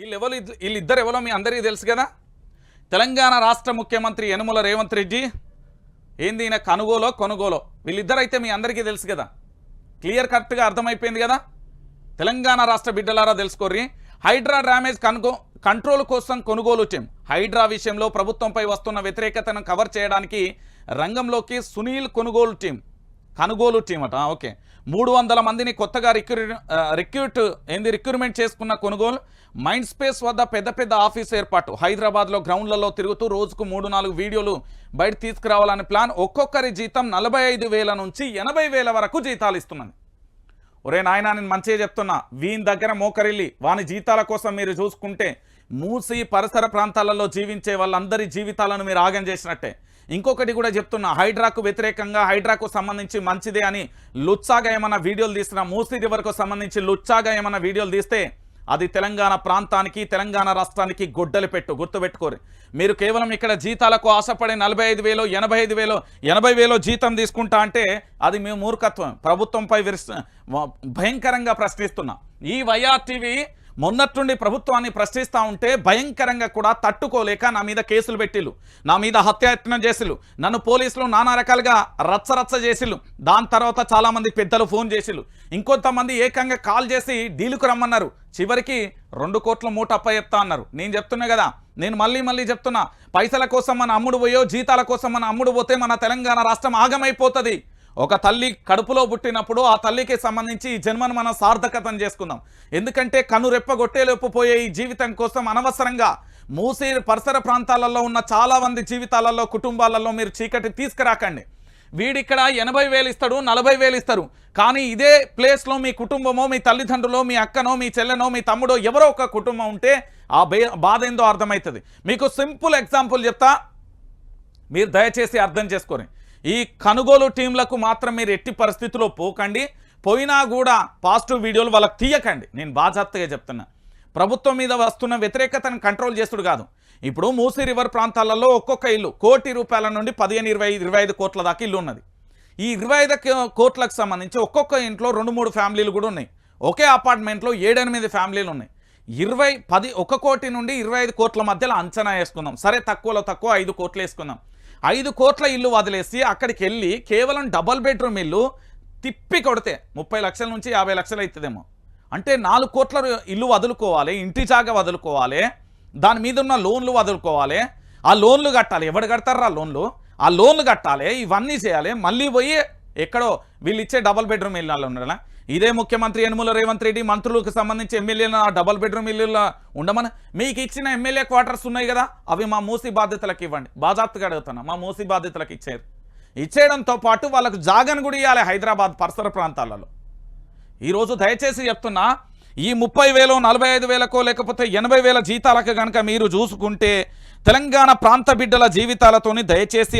వీళ్ళెవరు వీళ్ళిద్దరు ఎవరో మీ అందరికీ తెలుసు కదా? తెలంగాణ రాష్ట్ర ముఖ్యమంత్రి యనుమల రేవంత్ రెడ్డి ఏంది ఈయన కనుగోలో కొనుగోలో? వీళ్ళిద్దరు అయితే మీ అందరికీ తెలుసు కదా? క్లియర్ కట్గా అర్థమైపోయింది కదా? తెలంగాణ రాష్ట్ర బిడ్డలారా తెలుసుకోర్రి. హైడ్రా డ్యామేజ్ కనుగో కంట్రోల్ కోసం కొనుగోలు టీం. హైడ్రా విషయంలో ప్రభుత్వంపై వస్తున్న వ్యతిరేకతను కవర్ చేయడానికి రంగంలోకి సునీల్ కొనుగోలు టీం. కనుగోలు టీం అట. ఓకే. మూడు వందల మందిని కొత్తగా రిక్రూ రిక్రూట్ ఏంది రిక్రూట్మెంట్ చేసుకున్న కొనుగోలు మైండ్ స్పేస్ వద్ద పెద్ద పెద్ద ఆఫీస్ ఏర్పాటు. హైదరాబాద్లో గ్రౌండ్లలో తిరుగుతూ రోజుకు మూడు నాలుగు వీడియోలు బయట తీసుకురావాలని ప్లాన్. ఒక్కొక్కరి జీతం నలభై ఐదు వేల నుంచి ఎనభై వేల వరకు జీతాలు ఇస్తున్నది. ఒరే నాయనా నేను మంచిగా చెప్తున్నా. వీని దగ్గర మోకరిల్లి వాని జీతాల కోసం మీరు చూసుకుంటే మూసి పరిసర ప్రాంతాలలో జీవించే వాళ్ళందరి జీవితాలను మీరు ఆగం చేసినట్టే. ఇంకొకటి కూడా చెప్తున్నా హైడ్రాకు వ్యతిరేకంగా హైడ్రాకు సంబంధించి మంచిదే అని లుచ్చాగా ఏమైనా వీడియోలు తీసిన మూసీ రివర్కు సంబంధించి లుచ్చాగా ఏమైనా వీడియోలు తీస్తే అది తెలంగాణ ప్రాంతానికి తెలంగాణ రాష్ట్రానికి గొడ్డలు పెట్టు గుర్తుపెట్టుకోరు. మీరు కేవలం ఇక్కడ జీతాలకు ఆశపడే నలభై ఐదు వేలు ఎనభై ఐదు వేలు ఎనభై వేలు జీతం తీసుకుంటా అంటే అది మేము మూర్ఖత్వం. ప్రభుత్వంపై విరుస్ భయంకరంగా ప్రశ్నిస్తున్నా. ఈ వైఆర్టీవీ మొన్నట్టుండి ప్రభుత్వాన్ని ప్రశ్నిస్తూ ఉంటే భయంకరంగా కూడా తట్టుకోలేక నా మీద కేసులు పెట్టిళ్ళు నా మీద హత్యాయత్నం చేసిళ్ళు నన్ను పోలీసులు నానా రకాలుగా రచ్చరచ్చ చేసిళ్ళు దాని తర్వాత చాలామంది పెద్దలు ఫోన్ చేసిళ్ళు ఇంకొంతమంది ఏకంగా కాల్ చేసి డీలుకు రమ్మన్నారు. చివరికి రెండు కోట్ల మూట అప్ప చెప్తా అన్నారు. నేను చెప్తున్నా కదా నేను మళ్ళీ మళ్ళీ చెప్తున్నా. పైసల కోసం మన అమ్ముడు పోయో జీతాల కోసం మన అమ్ముడు పోతే మన తెలంగాణ రాష్ట్రం ఆగమైపోతుంది. ఒక తల్లి కడుపులో పుట్టినప్పుడు ఆ తల్లికి సంబంధించి ఈ జన్మను మనం సార్థకతం చేసుకుందాం. ఎందుకంటే కను రెప్పగొట్టేలోపుపోయే ఈ జీవితం కోసం అనవసరంగా మూసి పరిసర ప్రాంతాలలో ఉన్న చాలామంది జీవితాలలో కుటుంబాలలో మీరు చీకటి తీసుకురాకండి. వీడిక్కడ ఎనభై వేలు ఇస్తాడు నలభై వేలు ఇస్తారు. కానీ ఇదే ప్లేస్లో మీ కుటుంబమో మీ తల్లిదండ్రులో మీ అక్కనో మీ చెల్లెనో మీ తమ్ముడో ఎవరో ఒక కుటుంబం ఉంటే ఆ బాధ ఏందో అర్థమవుతుంది. మీకు సింపుల్ ఎగ్జాంపుల్ చెప్తా. మీరు దయచేసి అర్థం చేసుకొని ఈ కనుగోలు టీంలకు మాత్రం మీరు ఎట్టి పరిస్థితుల్లో పోకండి. పోయినా కూడా పాజిటివ్ వీడియోలు వాళ్ళకి తీయకండి. నేను బాజాప్తగా చెప్తున్నా. ప్రభుత్వం మీద వస్తున్న వ్యతిరేకతను కంట్రోల్ చేస్తుడు కాదు. ఇప్పుడు మూసీ రివర్ ప్రాంతాలలో ఒక్కొక్క ఇల్లు కోటి రూపాయల నుండి పదిహేను ఇరవై ఇరవై ఐదు కోట్ల దాకా ఇల్లు ఉన్నది. ఈ ఇరవై ఐదు కోట్లకు సంబంధించి ఒక్కొక్క ఇంట్లో రెండు మూడు ఫ్యామిలీలు కూడా ఉన్నాయి. ఒకే అపార్ట్మెంట్లో ఏడెనిమిది ఫ్యామిలీలు ఉన్నాయి. ఇరవై పది ఒక కోటి నుండి ఇరవై ఐదు కోట్ల మధ్యలో అంచనా వేసుకుందాం సరే తక్కువలో తక్కువ ఐదు కోట్లు వేసుకుందాం ఐదు కోట్ల ఇల్లు వదిలేసి అక్కడికి వెళ్ళి కేవలం డబల్ బెడ్రూమ్ ఇల్లు తిప్పి కొడితే ముప్పై లక్షల నుంచి యాభై లక్షలు అవుతుందేమో అంటే నాలుగు కోట్ల ఇల్లు వదులుకోవాలి ఇంటి జాగా వదులుకోవాలి దాని మీద ఉన్న లోన్లు వదులుకోవాలి. ఆ లోన్లు కట్టాలి. ఎవడు కడతారు ఆ లోన్లు? ఆ లోన్లు కట్టాలి ఇవన్నీ చేయాలి. మళ్ళీ పోయి ఎక్కడో వీళ్ళు ఇచ్చే డబల్ బెడ్రూమ్ ఇల్లు ఉండాలా ఇదే ముఖ్యమంత్రి యనుమల రేవంత్ రెడ్డి మంత్రులకు సంబంధించి ఎమ్మెల్యేల డబల్ బెడ్రూమ్ ఇల్లుల ఉండమని మీకు ఇచ్చిన ఎమ్మెల్యే క్వార్టర్స్ ఉన్నాయి కదా అవి మా మూసి బాధ్యతలకు ఇవ్వండి. బాజాప్తగా అడుగుతున్నా మా మూసి బాధ్యతలకు ఇచ్చారు. ఇచ్చేయడంతో పాటు వాళ్ళకు జాగన్ కూడా ఇవ్వాలి హైదరాబాద్ పరిసర ప్రాంతాలలో. ఈరోజు దయచేసి చెప్తున్నా ఈ ముప్పై వేలు నలభై ఐదు వేలకో లేకపోతే ఎనభై వేల జీతాలకు కనుక మీరు చూసుకుంటే తెలంగాణ ప్రాంత బిడ్డల జీవితాలతోని దయచేసి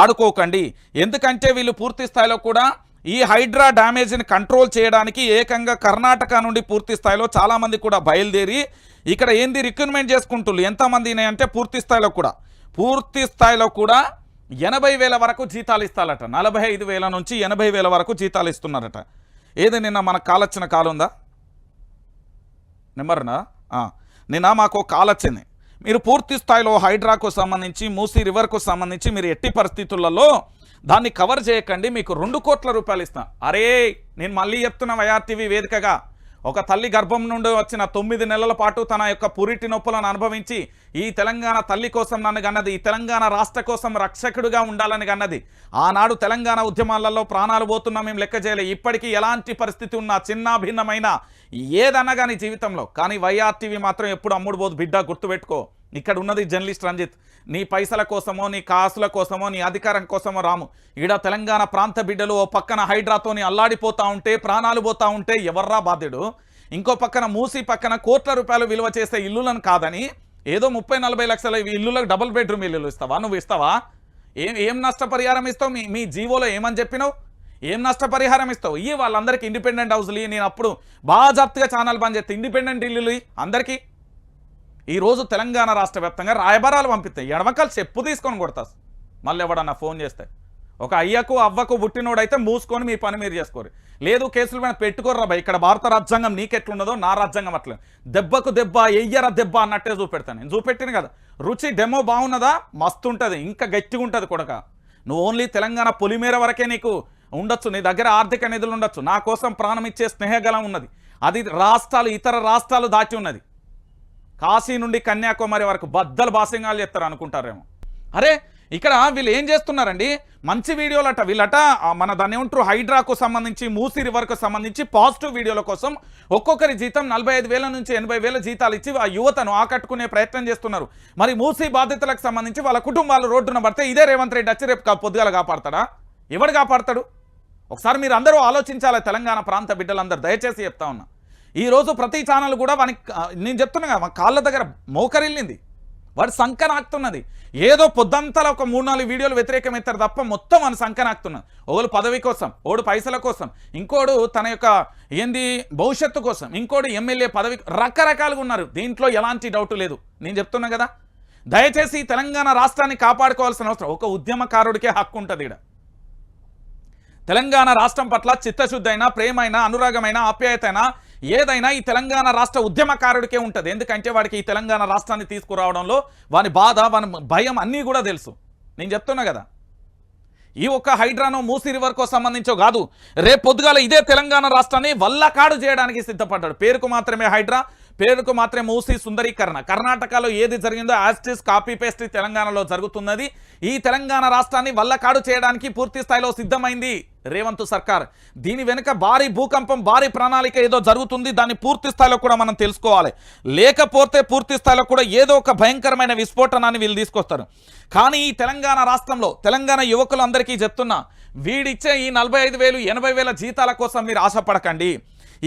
ఆడుకోకండి. ఎందుకంటే వీళ్ళు పూర్తి స్థాయిలో కూడా ఈ హైడ్రా డ్యామేజ్ని కంట్రోల్ చేయడానికి ఏకంగా కర్ణాటక నుండి పూర్తి స్థాయిలో చాలామంది కూడా బయలుదేరి ఇక్కడ ఏంది రిక్రూట్మెంట్ చేసుకుంటున్నారు ఎంతమంది అంటే పూర్తి స్థాయిలో కూడా. పూర్తి స్థాయిలో కూడా ఎనభై వేల వరకు జీతాలు ఇస్తారట నలభై ఐదు వేల నుంచి ఎనభై వేల వరకు జీతాలు ఇస్తున్నారట. ఏది నిన్న మన కాల్ వచ్చిన కాల్ ఉందా? నెంబర్నా? నిన్న మాకు కాల్ వచ్చింది మీరు పూర్తి స్థాయిలో హైడ్రాకు సంబంధించి మూసీ రివర్కు సంబంధించి మీరు ఎట్టి పరిస్థితులలో దాన్ని కవర్ చేయకండి మీకు రెండు కోట్ల రూపాయలు ఇస్తాను అరే నేను మళ్ళీ చెప్తున్నా వైఆర్టీవీ వేదికగా ఒక తల్లి గర్భం నుండి వచ్చిన తొమ్మిది నెలల పాటు తన యొక్క పురిటి నొప్పులను అనుభవించి ఈ తెలంగాణ తల్లి కోసం నన్ను గన్నది ఈ తెలంగాణ రాష్ట్ర కోసం రక్షకుడుగా ఉండాలని గన్నది ఆనాడు తెలంగాణ ఉద్యమాలలో ప్రాణాలు పోతున్నా మేము లెక్క చేయలే. ఇప్పటికీ ఎలాంటి పరిస్థితి ఉన్నా చిన్న భిన్నమైన ఏదన్నా కానీ జీవితంలో. కానీ వైఆర్టీవీ మాత్రం ఎప్పుడు అమ్ముడు పోదు బిడ్డ గుర్తుపెట్టుకో. ఇక్కడ ఉన్నది జర్నలిస్ట్ రంజిత్. నీ పైసల కోసమో నీ కాసుల కోసమో నీ అధికారం కోసమో రాము. ఈడ తెలంగాణ ప్రాంత బిడ్డలు ఓ పక్కన హైడ్రాతోని అల్లాడిపోతూ ఉంటే ప్రాణాలు పోతా ఉంటే ఎవర్రా బాధ్యుడు? ఇంకో పక్కన మూసి పక్కన కోట్ల రూపాయలు విలువ చేసే ఇల్లులను కాదని ఏదో ముప్పై నలభై లక్షల ఇల్లులకు డబుల్ బెడ్రూమ్ ఇల్లులు ఇస్తావా? నువ్వు ఇస్తావా? ఏం ఏం నష్టపరిహారం ఇస్తావు? మీ మీ జీవోలో ఏమని చెప్పినావు? ఏం నష్టపరిహారం ఇస్తావు? ఇవి వాళ్ళందరికీ ఇండిపెండెంట్ హౌస్లు నేను అప్పుడు బాగా జాప్తిగా ఛానల్ బంద్ చేస్తే. ఇండిపెండెంట్ ఇల్లులు అందరికీ. ఈరోజు తెలంగాణ రాష్ట్ర వ్యాప్తంగా రాయబారాలు పంపిస్తాయి. ఎడమకాలు చెప్పు తీసుకొని కొడతా. మళ్ళీ ఎవడన్నా ఫోన్ చేస్తే. ఒక అయ్యకు అవ్వకు పుట్టినోడైతే మూసుకొని మీ పని మీరు చేసుకోరు. లేదు కేసులు మీద పెట్టుకోర్రా భయ్. ఇక్కడ భారత రాజ్యాంగం నీకెట్లున్నదో నా రాజ్యాంగం అట్లా దెబ్బకు దెబ్బ ఎయ్యర దెబ్బ అన్నట్టే చూపెడతాను నేను. చూపెట్టిన కదా. రుచి డెమో బాగున్నదా? మస్తు ఉంటుంది. ఇంకా గట్టిగా ఉంటుంది కొడక. నువ్వు ఓన్లీ తెలంగాణ పొలిమేర వరకే నీకు ఉండొచ్చు. నీ దగ్గర ఆర్థిక నిధులు ఉండొచ్చు. నా కోసం ప్రాణం ఇచ్చే స్నేహగలం ఉన్నది. అది రాష్ట్రాలు ఇతర రాష్ట్రాలు దాటి ఉన్నది. కాశీ నుండి కన్యాకుమారి వరకు బద్దలు బాసింగాలు చెప్తారు అనుకుంటారేమో. అరే ఇక్కడ వీళ్ళు ఏం చేస్తున్నారండి? మంచి వీడియోలట వీళ్ళట మన దాన్ని ఏమంటారు హైడ్రాకు సంబంధించి మూసీ రివర్కు సంబంధించి పాజిటివ్ వీడియోల కోసం ఒక్కొక్కరి జీతం నలభై ఐదు వేల నుంచి ఎనభై వేల జీతాలు ఇచ్చి ఆ యువతను ఆకట్టుకునే ప్రయత్నం చేస్తున్నారు. మరి మూసీ బాధితులకు సంబంధించి వాళ్ళ కుటుంబాలు రోడ్డున పడితే ఇదే రేవంత్ రెడ్డి వచ్చి రేపు కా- పొద్దుగాల కాపాడతాడా? ఎవడు కాపాడతాడు? ఒకసారి మీరు అందరూ ఆలోచించాలి తెలంగాణ ప్రాంత బిడ్డలందరూ దయచేసి చెప్తా ఉన్నా. ఈ రోజు ప్రతి ఛానల్ కూడా వానికి నేను చెప్తున్నా కదా, కాళ్ళ దగ్గర మోకరిల్లింది. వాడు సంకనాక్తున్నది. ఏదో పొద్దంతలా ఒక మూడు నాలుగు వీడియోలు వ్యతిరేకమవుతారు తప్ప మొత్తం మన సంకనాక్తున్నది. ఒకడు పదవి కోసం ఓడు పైసల కోసం ఇంకోడు తన యొక్క ఏంది భవిష్యత్తు కోసం ఇంకోడు ఎమ్మెల్యే పదవి రకరకాలుగా ఉన్నారు. దీంట్లో ఎలాంటి డౌట్ లేదు. నేను చెప్తున్నా కదా. దయచేసి తెలంగాణ రాష్ట్రాన్ని కాపాడుకోవాల్సిన అవసరం. ఒక ఉద్యమకారుడికే హక్కు ఉంటుంది ఇక్కడ తెలంగాణ రాష్ట్రం పట్ల చిత్తశుద్ధి అయినా ప్రేమైనా అనురాగమైన అయినా ఏదైనా ఈ తెలంగాణ రాష్ట్ర ఉద్యమకారుడికే ఉంటుంది. ఎందుకంటే వాడికి ఈ తెలంగాణ రాష్ట్రాన్ని తీసుకురావడంలో వాని బాధ వాని భయం అన్నీ కూడా తెలుసు. నేను చెప్తున్నా కదా. ఈ ఒక్క హైడ్రానో మూసి రివర్కో సంబంధించో కాదు రేపు పొద్దుగాల ఇదే తెలంగాణ రాష్ట్రాన్ని వల్లకాడు చేయడానికి సిద్ధపడ్డాడు. పేరుకు మాత్రమే హైడ్రా పేరుకు మాత్రమే మూసి సుందరీకరణ. కర్ణాటకలో ఏది జరిగిందో యాస్టిస్ కాపీ పేస్ట్ తెలంగాణలో జరుగుతున్నది. ఈ తెలంగాణ రాష్ట్రాన్ని వల్లకాడు చేయడానికి పూర్తి స్థాయిలో సిద్ధమైంది. రేవంత్ సర్కార్. దీని వెనుక భారీ భూకంపం భారీ ప్రణాళిక ఏదో జరుగుతుంది దాన్ని పూర్తి స్థాయిలో కూడా మనం తెలుసుకోవాలి. లేకపోతే పూర్తి స్థాయిలో కూడా ఏదో ఒక భయంకరమైన విస్ఫోటనాన్ని వీళ్ళు తీసుకొస్తారు. కానీ ఈ తెలంగాణ రాష్ట్రంలో తెలంగాణ యువకులందరికీ చెప్తున్నా వీడిచ్చే ఈ నలభై ఐదు వేలు ఎనభై వేల జీతాల కోసం మీరు ఆశపడకండి.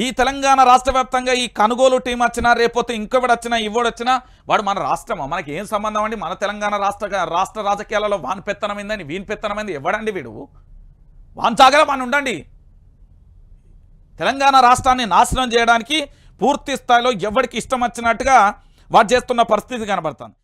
ఈ తెలంగాణ రాష్ట్ర వ్యాప్తంగా ఈ కనుగోలు టీం వచ్చినా రేపోతే ఇంకొకటి వచ్చినా ఇవ్వడు వచ్చినా వాడు మన రాష్ట్రమా? మనకి ఏం సంబంధం అండి? మన తెలంగాణ రాష్ట్ర రాష్ట్ర రాజకీయాలలో వాన్ పెత్తనమైందని వీని పెత్తనమైంది ఇవ్వడండి వీడు? వాంచాగల పని ఉండండి. తెలంగాణ రాష్ట్రాన్ని నాశనం చేయడానికి పూర్తి స్థాయిలో ఎవరికి ఇష్టం వచ్చినట్టుగా వాడు చేస్తున్న పరిస్థితి కనబడుతుంది